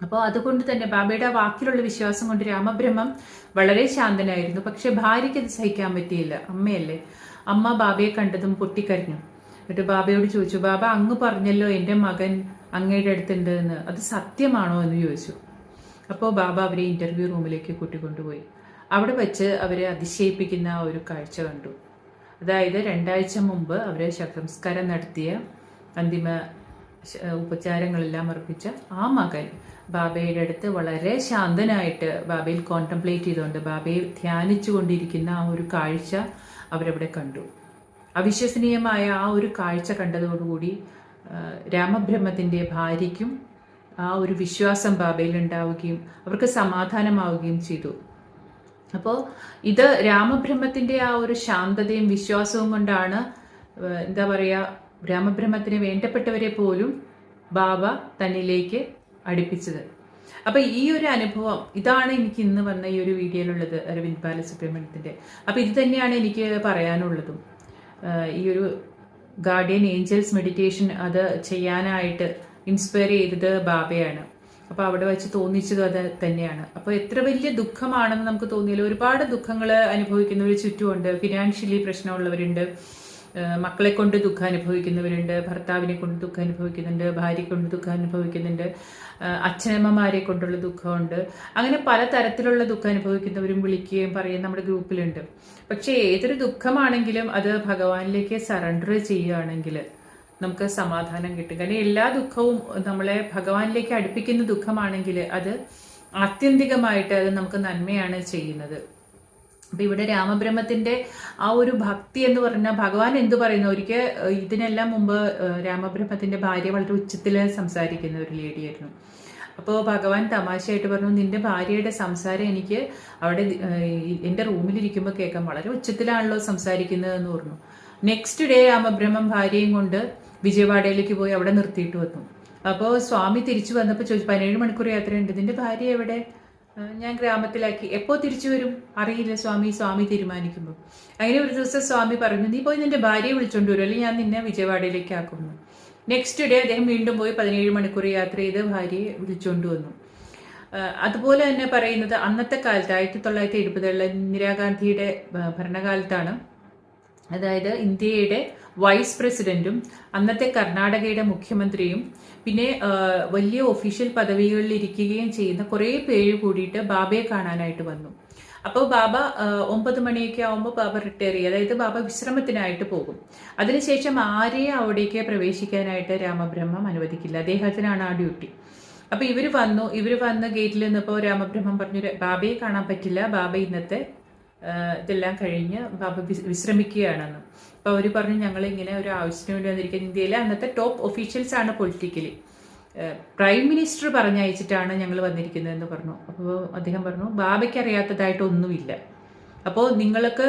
അപ്പോൾ അതുകൊണ്ട് തന്നെ ബാബയുടെ വാക്കിലുള്ള വിശ്വാസം കൊണ്ട് രാമബ്രഹ്മം വളരെ ശാന്തനായിരുന്നു. പക്ഷെ ഭാര്യയ്ക്ക് അത് സഹിക്കാൻ പറ്റിയില്ല. അമ്മയല്ലേ? അമ്മ ബാബയെ കണ്ടതും പൊട്ടിക്കരഞ്ഞു. എന്നിട്ട് ബാബയോട് ചോദിച്ചു ബാബ അങ്ങ് പറഞ്ഞല്ലോ എന്റെ മകൻ അങ്ങയുടെ അടുത്തുണ്ട് എന്ന് അത് സത്യമാണോ എന്ന് ചോദിച്ചു. അപ്പോൾ ബാബ അവരെ ഇന്റർവ്യൂ റൂമിലേക്ക് കൂട്ടിക്കൊണ്ടുപോയി. അവിടെ വെച്ച് അവരെ അതിശയിപ്പിക്കുന്ന ഒരു കാഴ്ച കണ്ടു. അതായത് രണ്ടാഴ്ച മുമ്പ് അവരെ ശവസംസ്കാരം നടത്തിയ അന്തിമ ഉപചാരങ്ങളെല്ലാം അർപ്പിച്ച ആ മകൻ ബാബയുടെ അടുത്ത് വളരെ ശാന്തനായിട്ട് ബാബയിൽ കോൺടംപ്ലേറ്റ് ചെയ്തുകൊണ്ട് ബാബയെ ധ്യാനിച്ചു കൊണ്ടിരിക്കുന്ന ആ ഒരു കാഴ്ച അവരവിടെ കണ്ടു. അവിശ്വസനീയമായ ആ ഒരു കാഴ്ച കണ്ടതോടുകൂടി രാമബ്രഹ്മത്തിന്റെ ഭാര്യയ്ക്കും ആ ഒരു വിശ്വാസം ബാബയിൽ ഉണ്ടാവുകയും അവർക്ക് സമാധാനമാവുകയും ചെയ്തു. അപ്പോൾ ഇത് രാമബ്രഹ്മത്തിന്റെ ആ ഒരു ശാന്തതയും വിശ്വാസവും കൊണ്ടാണ് എന്താ പറയുക രാമബ്രഹ്മത്തിന് വേണ്ടപ്പെട്ടവരെ പോലും ബാബ തന്നിലേക്ക് അടുപ്പിച്ചത്. അപ്പൊ ഈ ഒരു അനുഭവം ഇതാണ് എനിക്ക് ഇന്ന് വന്ന ഈ ഒരു വീഡിയോയിലുള്ളത് അരവിന്ദ് ബാലസുബ്രഹ്മണ്യത്തിന്റെ. അപ്പൊ ഇത് തന്നെയാണ് എനിക്ക് പറയാനുള്ളതും. ഈ ഒരു ഗാർഡിയൻ ഏഞ്ചൽസ് മെഡിറ്റേഷൻ അത് ചെയ്യാനായിട്ട് ഇൻസ്പയർ ചെയ്തത് ബാബയാണ്. അപ്പോൾ അവിടെ വെച്ച് തോന്നിച്ചത് അത് തന്നെയാണ്. അപ്പോൾ എത്ര വലിയ ദുഃഖമാണെന്ന് നമുക്ക് തോന്നിയാലും ഒരുപാട് ദുഃഖങ്ങൾ അനുഭവിക്കുന്നവർ ചുറ്റുമുണ്ട്. ഫിനാൻഷ്യലി പ്രശ്നമുള്ളവരുണ്ട്. മക്കളെ കൊണ്ട് ദുഃഖം അനുഭവിക്കുന്നവരുണ്ട് ഭർത്താവിനെ കൊണ്ട് ദുഃഖം അനുഭവിക്കുന്നുണ്ട് ഭാര്യ കൊണ്ട് ദുഃഖം അനുഭവിക്കുന്നുണ്ട് അച്ഛനമ്മമാരെ കൊണ്ടുള്ള ദുഃഖമുണ്ട്. അങ്ങനെ പല തരത്തിലുള്ള ദുഃഖം അനുഭവിക്കുന്നവരും വിളിക്കുകയും പറയുകയും നമ്മുടെ ഗ്രൂപ്പിലുണ്ട്. പക്ഷേ ഏതൊരു ദുഃഖമാണെങ്കിലും അത് ഭഗവാനിലേക്ക് സറണ്ടർ ചെയ്യുകയാണെങ്കിൽ നമുക്ക് സമാധാനം കിട്ടും. കാരണം എല്ലാ ദുഃഖവും നമ്മളെ ഭഗവാനിലേക്ക് അടുപ്പിക്കുന്ന ദുഃഖമാണെങ്കിൽ അത് ആത്യന്തികമായിട്ട് അത് നമുക്ക് നന്മയാണ് ചെയ്യുന്നത്. അപ്പൊ ഇവിടെ രാമബ്രഹ്മത്തിന്റെ ആ ഒരു ഭക്തി എന്ന് പറഞ്ഞാൽ ഭഗവാൻ എന്ത് പറയുന്നു? ഒരിക്കൽ ഇതിനെല്ലാം മുമ്പ് രാമബ്രഹ്മത്തിന്റെ ഭാര്യ വളരെ ഉച്ചത്തിൽ സംസാരിക്കുന്ന ഒരു ലേഡിയായിരുന്നു അപ്പോൾ ഭഗവാൻ തമാശയായിട്ട് പറഞ്ഞു നിന്റെ ഭാര്യയുടെ സംസാരം എനിക്ക് അവിടെ എന്റെ റൂമിലിരിക്കുമ്പോൾ കേൾക്കാം. വളരെ ഉച്ചത്തിലാണല്ലോ സംസാരിക്കുന്നത് എന്ന് പറഞ്ഞു. നെക്സ്റ്റ് ഡേ രാമബ്രഹ്മം ഭാര്യയും കൊണ്ട് വിജയവാഡയിലേക്ക് പോയി അവിടെ നിർത്തിയിട്ട് വന്നു. അപ്പോൾ സ്വാമി തിരിച്ചു വന്നപ്പോൾ ചോദിച്ചു പതിനേഴ് മണിക്കൂർ യാത്രയുണ്ട്. നിന്റെ ഭാര്യ എവിടെ? ഞാൻ ഗ്രാമത്തിലാക്കി. എപ്പോൾ തിരിച്ചു വരും? അറിയില്ല സ്വാമി സ്വാമി തീരുമാനിക്കുമ്പോൾ അങ്ങനെ ഒരു ദിവസം സ്വാമി പറഞ്ഞു നീ പോയി നിന്റെ ഭാര്യയെ വിളിച്ചോണ്ട് വരും അല്ലെങ്കിൽ ഞാൻ നിന്നെ വിജയവാഡയിലേക്ക് ആക്കുന്നു. നെക്സ്റ്റ് ഡേ അദ്ദേഹം വീണ്ടും പോയി പതിനേഴ് മണിക്കൂർ യാത്ര ചെയ്ത് ഭാര്യയെ വിളിച്ചോണ്ട് വന്നു. അതുപോലെ തന്നെ പറയുന്നത് അന്നത്തെ കാലത്ത് ആയിരത്തി തൊള്ളായിരത്തി എഴുപതുകളിലെ ഇന്ദിരാഗാന്ധിയുടെ ഭരണകാലത്താണ്. അതായത് ഇന്ത്യയുടെ വൈസ് പ്രസിഡന്റും അന്നത്തെ കർണാടകയുടെ മുഖ്യമന്ത്രിയും പിന്നെ വലിയ ഒഫീഷ്യൽ പദവികളിൽ ഇരിക്കുകയും ചെയ്യുന്ന കുറേ പേര് കൂടിയിട്ട് ബാബയെ കാണാനായിട്ട് വന്നു. അപ്പോൾ ബാബ ഒമ്പത് മണിയൊക്കെ ആകുമ്പോൾ ബാബ റിട്ടയർ ചെയ്യും. അതായത് ബാബ വിശ്രമത്തിനായിട്ട് പോകും. അതിനുശേഷം ആരെയും അവിടേക്ക് പ്രവേശിക്കാനായിട്ട് രാമബ്രഹ്മം അനുവദിക്കില്ല. അദ്ദേഹത്തിനാണ് ആ ഡ്യൂട്ടി അപ്പൊ ഇവർ വന്നു. ഇവർ വന്ന് ഗേറ്റിൽ നിന്നപ്പോൾ രാമബ്രഹ്മം പറഞ്ഞു ബാബയെ കാണാൻ പറ്റില്ല. ബാബ ഇന്നത്തെ ഇതെല്ലാം കഴിഞ്ഞ് ബാബ വിശ്രമിക്കുകയാണെന്ന്. അപ്പോൾ അവർ പറഞ്ഞു ഞങ്ങൾ ഇങ്ങനെ ഒരു ആവശ്യത്തിന് വേണ്ടി വന്നിരിക്കുന്നത് ഇന്ത്യയിലെ അന്നത്തെ ടോപ്പ് ഒഫീഷ്യൽസ് ആണ് പൊളിറ്റിക്കലി പ്രൈം മിനിസ്റ്റർ പറഞ്ഞയച്ചിട്ടാണ് ഞങ്ങൾ വന്നിരിക്കുന്നതെന്ന് പറഞ്ഞു. അപ്പോൾ അദ്ദേഹം പറഞ്ഞു ബാബയ്ക്ക് അറിയാത്തതായിട്ടൊന്നുമില്ല അപ്പോൾ നിങ്ങൾക്ക്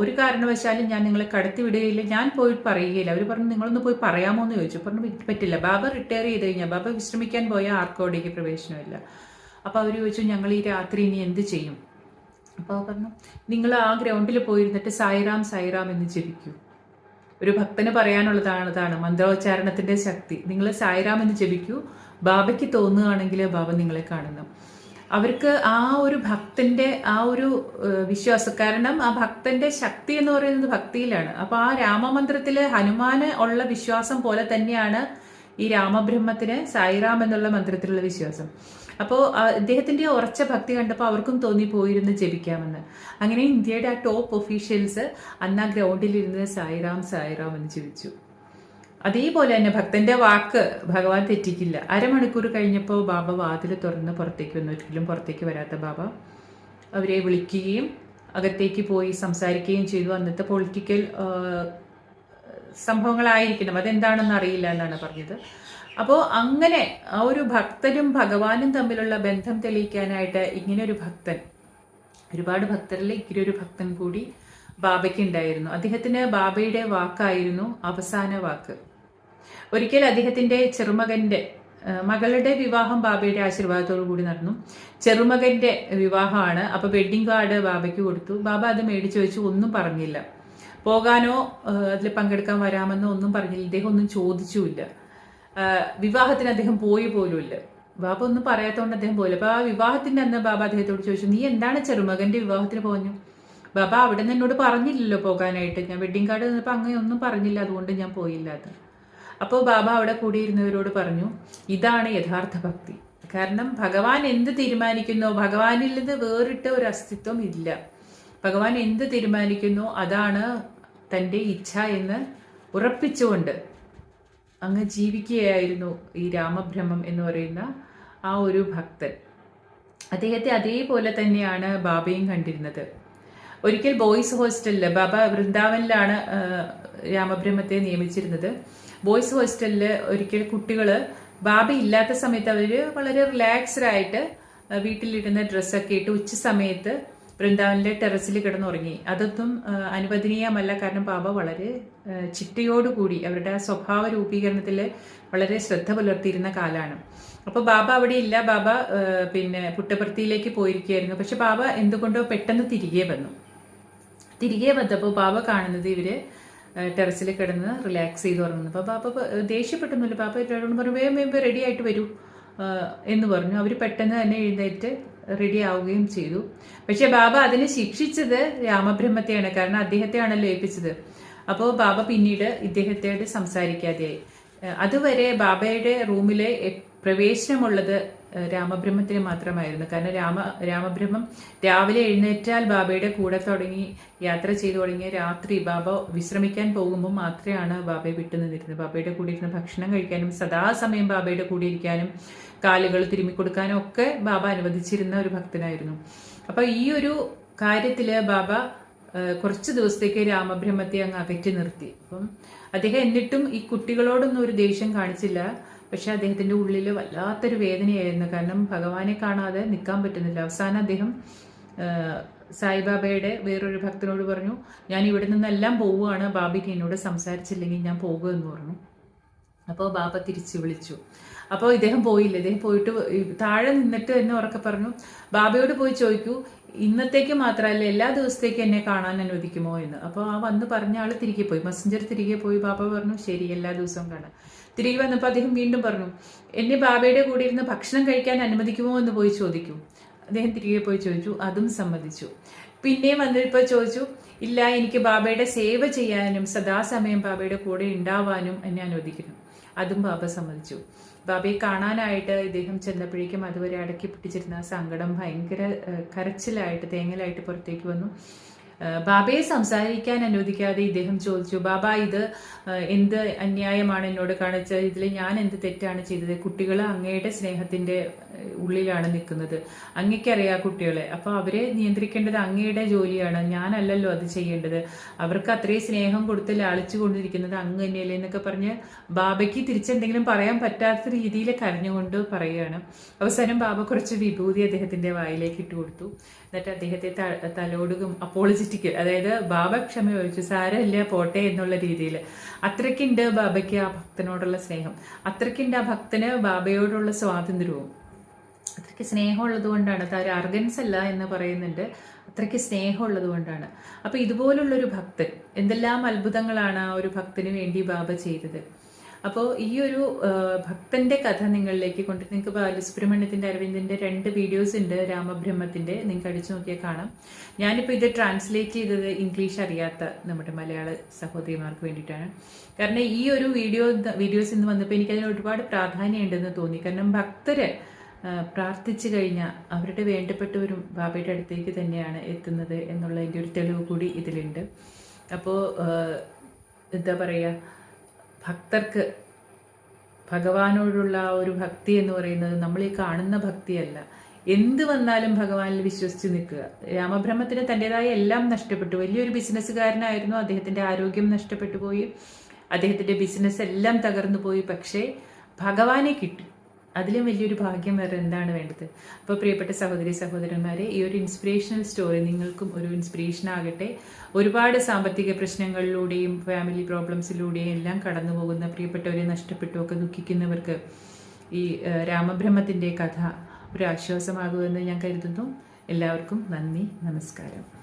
ഒരു കാരണവശാലും ഞാൻ നിങ്ങളെ കടത്തി വിടുകയില്ല. ഞാൻ പോയി പറയുകയില്ല. അവർ പറഞ്ഞു നിങ്ങളൊന്ന് പോയി പറയാമോ എന്ന് ചോദിച്ചു. പറഞ്ഞു പറ്റില്ല. ബാബ റിട്ടയർ ചെയ്ത് കഴിഞ്ഞാൽ ബാബ വിശ്രമിക്കാൻ പോയാൽ ആർക്കും അവിടേക്ക് പ്രവേശനമില്ല. അപ്പോൾ അവർ ചോദിച്ചു ഞങ്ങൾ ഈ രാത്രി ഇനി എന്ത് ചെയ്യും? അപ്പോൾ പറഞ്ഞു നിങ്ങൾ ആ ഗ്രൗണ്ടിൽ പോയിരുന്നിട്ട് സായിറാം സായിറാം എന്ന് ജപിക്കൂ. ഒരു ഭക്തന് പറയാനുള്ളതാണ് അതാണ് മന്ത്രോച്ചാരണത്തിന്റെ ശക്തി. നിങ്ങൾ സായിറാം എന്ന് ജപിക്കൂ. ബാബയ്ക്ക് തോന്നുകയാണെങ്കിൽ ബാബ നിങ്ങളെ കാണുന്നു. അവർക്ക് ആ ഒരു ഭക്തന്റെ ആ ഒരു വിശ്വാസ കാരണം ആ ഭക്തന്റെ ശക്തി എന്ന് പറയുന്നത് ഭക്തിയിലാണ്. അപ്പോൾ ആ രാമമന്ത്രത്തിൽ ഹനുമാന് ഉള്ള വിശ്വാസം പോലെ തന്നെയാണ് ഈ രാമബ്രഹ്മത്തിന് സായിറാം എന്നുള്ള മന്ത്രത്തിലുള്ള വിശ്വാസം. അപ്പോൾ അദ്ദേഹത്തിന്റെ ഉറച്ച ഭക്തി കണ്ടപ്പോൾ അവർക്കും തോന്നി പോയിരുന്ന് ജപിക്കാമെന്ന്. അങ്ങനെ ഇന്ത്യയുടെ ആ ടോപ്പ് ഒഫീഷ്യൽസ് അന്ന് ആ ഗ്രൗണ്ടിലിരുന്ന് സായിറാം സായിറാം എന്ന് ജപിച്ചു. അതേപോലെ തന്നെ ഭക്തന്റെ വാക്ക് ഭഗവാൻ തെറ്റിക്കില്ല. അരമണിക്കൂർ കഴിഞ്ഞപ്പോൾ ബാബ വാതിൽ തുറന്ന് പുറത്തേക്ക് വന്നു. ഒരിക്കലും പുറത്തേക്ക് വരാത്ത ബാബ അവരെ വിളിക്കുകയും അകത്തേക്ക് പോയി സംസാരിക്കുകയും ചെയ്തു. അന്നത്തെ പൊളിറ്റിക്കൽ സംഭവങ്ങളായിരിക്കണം. അതെന്താണെന്ന് അറിയില്ല എന്നാണ് പറഞ്ഞത്. അപ്പോൾ അങ്ങനെ ആ ഒരു ഭക്തനും ഭഗവാനും തമ്മിലുള്ള ബന്ധം തെളിയിക്കാനായിട്ട് ഇങ്ങനെ ഒരു ഭക്തൻ ഒരുപാട് ഭക്തരിൽ ഇങ്ങനെ ഒരു ഭക്തൻ കൂടി ബാബയ്ക്ക് ഉണ്ടായിരുന്നു. അദ്ദേഹത്തിന് ബാബയുടെ വാക്കായിരുന്നു അവസാന വാക്ക്. ഒരിക്കൽ അദ്ദേഹത്തിന്റെ ചെറുമകന്റെ മകളുടെ വിവാഹം ബാബയുടെ ആശീർവാദത്തോടു കൂടി നടന്നു. ചെറുമകന്റെ വിവാഹമാണ്. അപ്പോൾ വെഡിങ് കാർഡ് ബാബയ്ക്ക് കൊടുത്തു. ബാബ അത് മേടിച്ചു വെച്ചു ഒന്നും പറഞ്ഞില്ല. പോകാനോ അതിൽ പങ്കെടുക്കാൻ വരാമെന്നോ ഒന്നും പറഞ്ഞില്ല. ഇദ്ദേഹം ഒന്നും ചോദിച്ചുമില്ല. വിവാഹത്തിന് അദ്ദേഹം പോയി പോലുമില്ല. ബാബ ഒന്നും പറയാത്തോണ്ട് അദ്ദേഹം പോയില്ല. അപ്പൊ ആ വിവാഹത്തിന്റെ അന്ന് ബാബ അദ്ദേഹത്തോട് ചോദിച്ചു നീ എന്താണ് ചെറുമകന്റെ വിവാഹത്തിന് പോഞ്ഞു ബാബ അവിടെ നിന്ന് എന്നോട് പറഞ്ഞില്ലല്ലോ പോകാനായിട്ട്. ഞാൻ വെഡിങ് കാർഡ് നിന്നപ്പോൾ അങ്ങനെ ഒന്നും പറഞ്ഞില്ല. അതുകൊണ്ട് ഞാൻ പോയില്ല അത് അപ്പോൾ ബാബ അവിടെ കൂടിയിരുന്നവരോട് പറഞ്ഞു ഇതാണ് യഥാർത്ഥ ഭക്തി. കാരണം ഭഗവാൻ എന്ത് തീരുമാനിക്കുന്നോ? ഭഗവാനിൽ നിന്ന് വേറിട്ട ഒരു അസ്തിത്വം ഇല്ല. ഭഗവാൻ എന്ത് തീരുമാനിക്കുന്നു? അതാണ് തന്റെ ഇച്ഛ എന്ന് ഉറപ്പിച്ചുകൊണ്ട് അങ്ങ് ജീവിക്കുകയായിരുന്നു ഈ രാമബ്രഹ്മം എന്ന് പറയുന്ന ആ ഒരു ഭക്തൻ. അദ്ദേഹത്തെ അതേപോലെ തന്നെയാണ് ബാബയും കണ്ടിരുന്നത്. ഒരിക്കൽ ബോയ്സ് ഹോസ്റ്റലിൽ ബാബ വൃന്ദാവനിലാണ് രാമബ്രഹ്മത്തെ നിയമിച്ചിരുന്നത്. ബോയ്സ് ഹോസ്റ്റലിൽ ഒരിക്കൽ കുട്ടികൾ ബാബ ഇല്ലാത്ത സമയത്ത് അവർ വളരെ റിലാക്സ്ഡ് ആയിട്ട് ഡ്രസ്സൊക്കെ ഇട്ട് ഉച്ച സമയത്ത് വൃന്ദാവനിലെ ടെറസിൽ കിടന്നുറങ്ങി. അതൊന്നും അനുവദനീയമല്ല. കാരണം പാപ വളരെ ചിട്ടയോടുകൂടി അവരുടെ സ്വഭാവ രൂപീകരണത്തിൽ വളരെ ശ്രദ്ധ പുലർത്തിയിരുന്ന കാലമാണ് അപ്പോൾ ബാബ അവിടെ ഇല്ല ബാബ പിന്നെ പുട്ടപ്പുറത്തിയിലേക്ക് പോയിരിക്കുകയായിരുന്നു. പക്ഷെ ബാബ എന്തുകൊണ്ടോ പെട്ടെന്ന് തിരികെ വന്നു. തിരികെ വന്നപ്പോൾ ബാബ കാണുന്നത് ഇവർ ടെറസിൽ കിടന്ന് റിലാക്സ് ചെയ്ത് ഉറങ്ങുന്നു. അപ്പോൾ ബാബ ദേഷ്യപ്പെട്ടൊന്നുമില്ല. ബാബ പറഞ്ഞു വേഗം വേഗം റെഡി ആയിട്ട് വരൂ. എന്ന് പറഞ്ഞു. അവർ പെട്ടെന്ന് തന്നെ എഴുന്നേറ്റ് റെഡി ആവുകയും ചെയ്തു. പക്ഷേ ബാബ അതിന് ശിക്ഷിച്ചത് രാമബ്രഹ്മത്തെയാണ്. കാരണം അദ്ദേഹത്തെയാണല്ലോ ഏൽപ്പിച്ചത്. അപ്പോൾ ബാബ പിന്നീട് ഇദ്ദേഹത്തോട് സംസാരിക്കാതെയായി. അതുവരെ ബാബയുടെ റൂമിലെ പ്രവേശനമുള്ളത് രാമബ്രഹ്മത്തിന് മാത്രമായിരുന്നു. കാരണം രാമ രാമബ്രഹ്മം രാവിലെ എഴുന്നേറ്റാൽ ബാബയുടെ കൂടെ തുടങ്ങി യാത്ര ചെയ്തു തുടങ്ങിയ രാത്രി ബാബ വിശ്രമിക്കാൻ പോകുമ്പോൾ മാത്രമാണ് ബാബയെ വിട്ടു നിന്നിരുന്നത്. ബാബയുടെ കൂടെ ഇരുന്ന് ഭക്ഷണം കഴിക്കാനും സദാസമയം ബാബയുടെ കൂടെ ഇരിക്കാനും കാലുകൾ തിരുമ്മിക്കൊടുക്കാനും ഒക്കെ ബാബ അനുവദിച്ചിരുന്ന ഒരു ഭക്തനായിരുന്നു. അപ്പൊ ഈ ഒരു കാര്യത്തിൽ ബാബ കുറച്ച് ദിവസത്തേക്ക് രാമബ്രഹ്മത്തെ അങ്ങ് അകറ്റി നിർത്തി. അപ്പം അദ്ദേഹം എന്നിട്ടും ഈ കുട്ടികളോടൊന്നും ഒരു ദേഷ്യം കാണിച്ചില്ല. പക്ഷെ അദ്ദേഹത്തിന്റെ ഉള്ളിൽ വല്ലാത്തൊരു വേദനയായിരുന്നു. കാരണം ഭഗവാനെ കാണാതെ നിൽക്കാൻ പറ്റുന്നില്ല. അവസാനം അദ്ദേഹം സായിബാബയുടെ വേറൊരു ഭക്തനോട് പറഞ്ഞു ഞാൻ ഇവിടെ നിന്നെല്ലാം പോവുകയാണ്. ബാബയ്ക്ക് എന്നോട് സംസാരിച്ചില്ലെങ്കിൽ ഞാൻ പോകുമെന്ന് പറഞ്ഞു. അപ്പോൾ ബാബ തിരിച്ചു വിളിച്ചു. അപ്പോൾ ഇദ്ദേഹം പോയില്ല. ഇദ്ദേഹം പോയിട്ട് താഴെ നിന്നിട്ട് എന്നെ ഉറക്കെ പറഞ്ഞു ബാബയോട് പോയി ചോദിക്കൂ ഇന്നത്തേക്ക് മാത്രമല്ല എല്ലാ ദിവസത്തേക്കും എന്നെ കാണാൻ അനുവദിക്കുമോ എന്ന്? അപ്പോൾ ആ വന്ന് പറഞ്ഞ ആൾ തിരികെ പോയി. മെസ്സഞ്ചർ തിരികെ പോയി. ബാബ പറഞ്ഞു ശരി എല്ലാ ദിവസവും കാണാം. തിരികെ വന്നപ്പോൾ അദ്ദേഹം വീണ്ടും പറഞ്ഞു എന്നെ ബാബയുടെ കൂടെ ഇരുന്ന് ഭക്ഷണം കഴിക്കാൻ അനുവദിക്കുമോ എന്ന് പോയി ചോദിക്കും. അദ്ദേഹം തിരികെ പോയി ചോദിച്ചു അതും സമ്മതിച്ചു. പിന്നെയും വന്നിപ്പോൾ ചോദിച്ചു ഇല്ല എനിക്ക് ബാബയുടെ സേവ ചെയ്യാനും സദാസമയം ബാബയുടെ കൂടെ ഉണ്ടാവാനും എന്നെ അനുവദിക്കുന്നു. അതും ബാബ സമ്മതിച്ചു. ബാബയെ കാണാനായിട്ട് ഇദ്ദേഹം ചെന്നപ്പോഴേക്കും അതുവരെ അടക്കി പിടിച്ചിരുന്ന സങ്കടം ഭയങ്കര കരച്ചിലായിട്ട് തേങ്ങലായിട്ട് പുറത്തേക്ക് വന്നു. ബാബയെ സംസാരിക്കാൻ അനുവദിക്കാതെ ഇദ്ദേഹം ചോദിച്ചു ബാബ ഇത് എന്ത് അന്യായമാണ് എന്നോട് കാണിച്ചത് ഇതിൽ ഞാൻ എന്ത് തെറ്റാണ് ചെയ്തത്? കുട്ടികൾ അങ്ങയുടെ സ്നേഹത്തിന്റെ ഉള്ളിലാണ് നിൽക്കുന്നത്. അങ്ങയ്ക്കറിയാം കുട്ടികളെ. അപ്പോൾ അവരെ നിയന്ത്രിക്കേണ്ടത് അങ്ങയുടെ ജോലിയാണ്. ഞാനല്ലല്ലോ അത് ചെയ്യേണ്ടത്. അവർക്ക് അത്രയും സ്നേഹം കൊടുത്ത് ലാളിച്ചു കൊണ്ടിരിക്കുന്നത് അങ്ങ് തന്നെയല്ലേ എന്നൊക്കെ പറഞ്ഞ് ബാബയ്ക്ക് തിരിച്ചെന്തെങ്കിലും പറയാൻ പറ്റാത്ത രീതിയിൽ കരഞ്ഞുകൊണ്ട് പറയുകയാണ്. അവസാനം ബാബ കുറച്ച് വിഭൂതി അദ്ദേഹത്തിന്റെ വായിലേക്ക് ഇട്ട് കൊടുത്തു എന്നിട്ട് അദ്ദേഹത്തെ തലോടുകും അപ്പോളജിറ്റിക്ക് അതായത് ബാബ ക്ഷമ ചോദിച്ചു. സാരമില്ല പോട്ടെ എന്നുള്ള രീതിയിൽ. അത്രയ്ക്കുണ്ട് ബാബയ്ക്ക് ആ ഭക്തനോടുള്ള സ്നേഹം. അത്രയ്ക്കുണ്ട് ആ ഭക്തന് ബാബയോടുള്ള സ്വാതന്ത്ര്യവും. അത്രയ്ക്ക് സ്നേഹമുള്ളത് കൊണ്ടാണ്. താര അർഗൻസ് അല്ല എന്ന് പറയുന്നുണ്ട്. അത്രയ്ക്ക് സ്നേഹമുള്ളത് കൊണ്ടാണ്. അപ്പൊ ഇതുപോലുള്ളൊരു ഭക്തൻ എന്തെല്ലാം അത്ഭുതങ്ങളാണ് ആ ഒരു ഭക്തന് വേണ്ടി ബാബ ചെയ്തത്. അപ്പോൾ ഈ ഒരു ഭക്തന്റെ കഥ നിങ്ങളിലേക്ക് കൊണ്ട് നിങ്ങൾക്ക് ബാലസുബ്രഹ്മണ്യത്തിന്റെ അരവിന്ദിന്റെ രണ്ട് വീഡിയോസ് ഉണ്ട് രാമബ്രഹ്മത്തിന്റെ നിങ്ങൾക്ക് അടിച്ചു നോക്കിയാൽ കാണാം. ഞാനിപ്പോൾ ഇത് ട്രാൻസ്ലേറ്റ് ചെയ്തത് ഇംഗ്ലീഷ് അറിയാത്ത നമ്മുടെ മലയാള സഹോദരിമാർക്ക് വേണ്ടിയിട്ടാണ്. കാരണം ഈ ഒരു വീഡിയോ വീഡിയോസ് ഇന്ന് വന്നപ്പോൾ എനിക്കതിന് ഒരുപാട് പ്രാധാന്യമുണ്ടെന്ന് തോന്നി. കാരണം ഭക്തര് പ്രാർത്ഥിച്ചു കഴിഞ്ഞാൽ അവരുടെ വേണ്ടപ്പെട്ടവരും ബാബയുടെ അടുത്തേക്ക് തന്നെയാണ് എത്തുന്നത് എന്നുള്ളതിന്റെ ഒരു തെളിവ് കൂടി ഇതിലുണ്ട്. അപ്പോൾ എന്താ പറയുക ഭക്തർക്ക് ഭഗവാനോടുള്ള ഒരു ഭക്തി എന്ന് പറയുന്നത് നമ്മൾ ഈ കാണുന്ന ഭക്തിയല്ല. എന്ത് വന്നാലും ഭഗവാനിൽ വിശ്വസിച്ച് നിൽക്കുക. രാമബ്രഹ്മത്തിന് തന്റെതായ എല്ലാം നഷ്ടപ്പെട്ടു. വലിയൊരു ബിസിനസ്സുകാരനായിരുന്നു. അദ്ദേഹത്തിന്റെ ആരോഗ്യം നഷ്ടപ്പെട്ടു പോയി. അദ്ദേഹത്തിന്റെ ബിസിനസ് എല്ലാം തകർന്നു പോയി. പക്ഷേ ഭഗവാനെ കിട്ടി. അതിലും വലിയൊരു ഭാഗ്യം വേറെ എന്താണ് വേണ്ടത്? അപ്പോൾ പ്രിയപ്പെട്ട സഹോദരി സഹോദരന്മാരെ ഈ ഒരു ഇൻസ്പിറേഷണൽ സ്റ്റോറി നിങ്ങൾക്കും ഒരു ഇൻസ്പിറേഷൻ ആകട്ടെ. ഒരുപാട് സാമ്പത്തിക പ്രശ്നങ്ങളിലൂടെയും ഫാമിലി പ്രോബ്ലംസിലൂടെയും എല്ലാം കടന്നു പോകുന്ന പ്രിയപ്പെട്ടവരെ നഷ്ടപ്പെട്ടു ഒക്കെ ദുഃഖിക്കുന്നവർക്ക് ഈ രാമബ്രഹ്മത്തിന്റെ കഥ ഒരു ആശ്വാസമാകുമെന്ന് ഞാൻ കരുതുന്നു. എല്ലാവർക്കും നന്ദി നമസ്കാരം.